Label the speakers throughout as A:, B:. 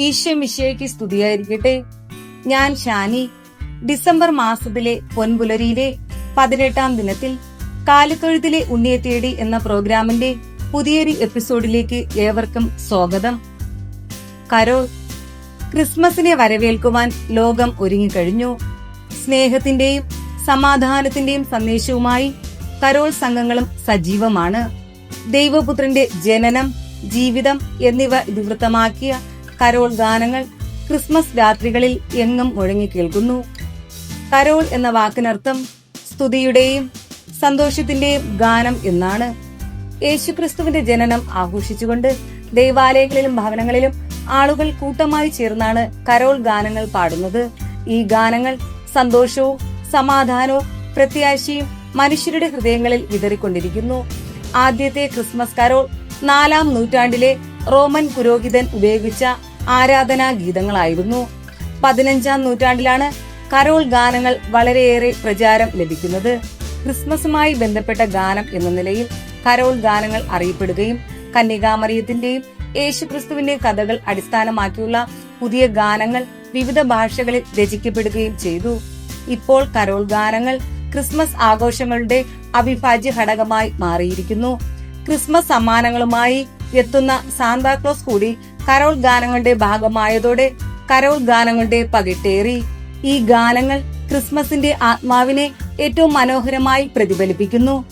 A: ഈശോ മിശയ്ക്ക് സ്തുതിയായിരിക്കട്ടെ. ഞാൻ ഷാനി. ഡിസംബർ മാസത്തിലെ പൊൻപുലരിയിലെ പതിനെട്ടാം ദിനത്തിൽ കാലിത്തൊഴുത്തിലെ ഉണ്ണിയെ തേടി എന്ന പ്രോഗ്രാമിന്റെ പുതിയൊരു എപ്പിസോഡിലേക്ക് ഏവർക്കും സ്വാഗതം. കരോൾ ക്രിസ്മസിനെ വരവേൽക്കുവാൻ ലോകം ഒരുങ്ങിക്കഴിഞ്ഞു. സ്നേഹത്തിന്റെയും സമാധാനത്തിന്റെയും സന്ദേശവുമായി കരോൾ സംഘങ്ങളും സജീവമാണ്. ദൈവപുത്രന്റെ ജനനം ജീവിതം എന്നിവ ഇതിവൃത്തമാക്കിയ കരോൾ ഗാനങ്ങൾ ക്രിസ്മസ് രാത്രികളിൽ എങ്ങും മുഴങ്ങി കേൾക്കുന്നു. കരോൾ എന്ന വാക്കിനർത്ഥം സ്തുതിയുടെയും സന്തോഷത്തിന്റെയും ഗാനം എന്നാണ്. യേശുക്രിസ്തുവിന്റെ ജനനം ആഘോഷിച്ചുകൊണ്ട് ദേവാലയങ്ങളിലും ഭവനങ്ങളിലും ആളുകൾ കൂട്ടമായി ചേർന്നാണ് കരോൾ ഗാനങ്ങൾ പാടുന്നത്. ഈ ഗാനങ്ങൾ സന്തോഷവും സമാധാനവും പ്രത്യാശയും മനുഷ്യരുടെ ഹൃദയങ്ങളിൽ വിതറിക്കൊണ്ടിരിക്കുന്നു. ആദ്യത്തെ ക്രിസ്മസ് കരോൾ നാലാം നൂറ്റാണ്ടിലെ റോമൻ പുരോഹിതൻ ഉപയോഗിച്ച ആരാധനാ ഗീതങ്ങളായിരുന്നു. പതിനഞ്ചാം നൂറ്റാണ്ടിലാണ് കരോൾ ഗാനങ്ങൾ വളരെയേറെ പ്രചാരം ലഭിക്കുന്നത്. ക്രിസ്മസുമായി ബന്ധപ്പെട്ട ഗാനം എന്ന നിലയിൽ കരോൾ ഗാനങ്ങൾ അറിയപ്പെടുകയും കന്യകാമറിയത്തിന്റെയും യേശുക്രിസ്തുവിന്റെയും കഥകൾ അടിസ്ഥാനമാക്കിയുള്ള പുതിയ ഗാനങ്ങൾ വിവിധ ഭാഷകളിൽ രചിക്കപ്പെടുകയും ചെയ്തു. ഇപ്പോൾ കരോൾ ഗാനങ്ങൾ ക്രിസ്മസ് ആഘോഷങ്ങളുടെ അവിഭാജ്യ ഘടകമായി മാറിയിരിക്കുന്നു. ക്രിസ്മസ് സമ്മാനങ്ങളുമായി എത്തുന്ന സാന്താക്ലോസ് കൂടി കരോൾ ഗാനങ്ങളുടെ ഭാഗമായതോടെ കരോൾ ഗാനങ്ങളുടെ പകിട്ടേറി. ഈ ഗാനങ്ങൾ ക്രിസ്മസിന്റെ ആത്മാവിനെ ഏറ്റവും മനോഹരമായി പ്രതിഫലിപ്പിക്കുന്നു.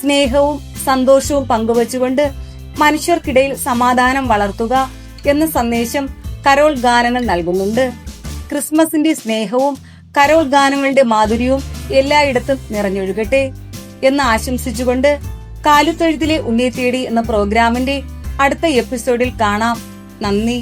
A: സ്നേഹവും സന്തോഷവും പങ്കുവച്ചുകൊണ്ട് മനുഷ്യർക്കിടയിൽ സമാധാനം വളർത്തുക എന്ന സന്ദേശം കരോൾ ഗാനങ്ങൾ നൽകുന്നുണ്ട്. ക്രിസ്മസിന്റെ സ്നേഹവും കരോൾ ഗാനങ്ങളുടെ മാധുര്യവും എല്ലായിടത്തും നിറഞ്ഞൊഴുകട്ടെ എന്ന് ആശംസിച്ചുകൊണ്ട് കാലുത്തൊഴുത്തിലെ ഉണ്ണിയെ തേടി എന്ന പ്രോഗ്രാമിന്റെ അടുത്ത എപ്പിസോഡിൽ കാണാം. നന്ദി.